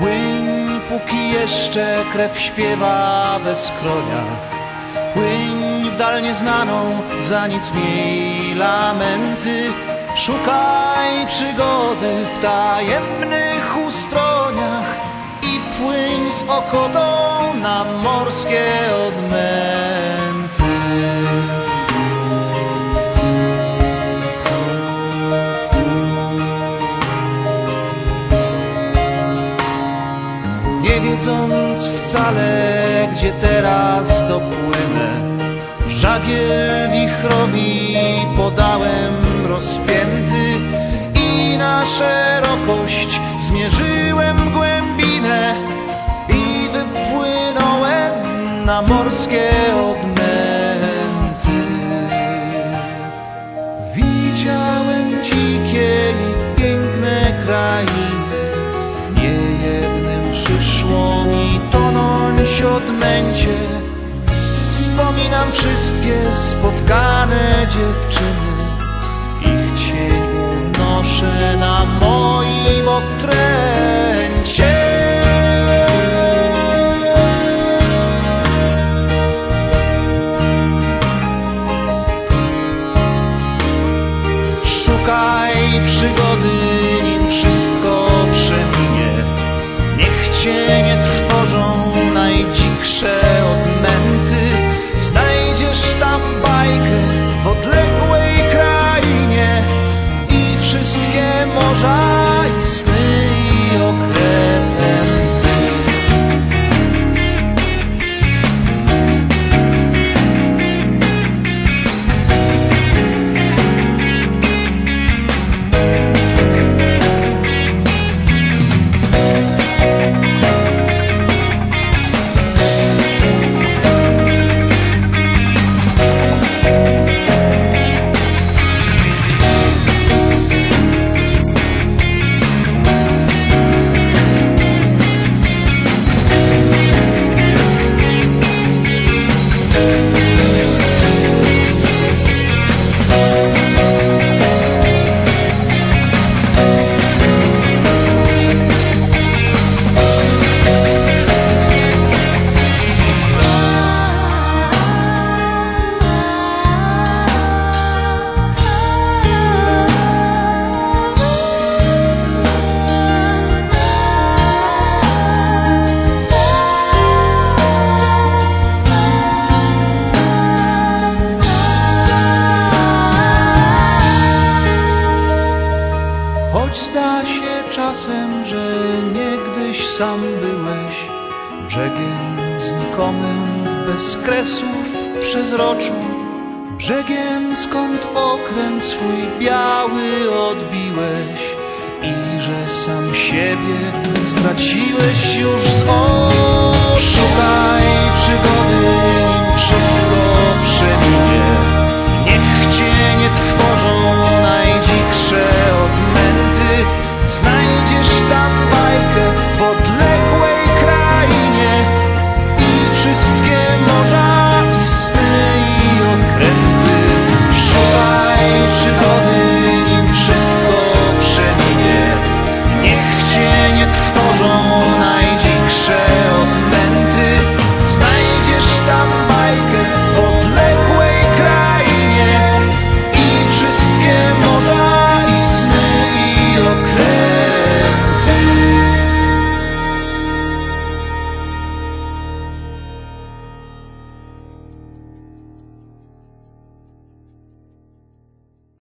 Płyń, póki jeszcze krew śpiewa we skroniach. Płyń w dal nieznaną, za nic miej lamenty. Szukaj przygody w tajemnych ustroniach i płyń z ochotą na morskie odmęty. Wiedząc wcale, gdzie teraz dopłynę, żagiel wichrowi podałem rozpięty i na szerokość zmierzyłem głębinę i wypłynąłem na morskie odmęty. Odmęcie. Wspominam wszystkie spotkane dziewczyny, ich cień unoszę na moim okręcie. Brzegiem znikomym w bezkresów przezroczu. Brzegiem skąd okręt swój biały odbiłeś I że sam siebie straciłeś już z oczu. Szukaj przygody, wszystko przeminie. Niech cię nie trwożą najdziksze odmęty. Znajdziesz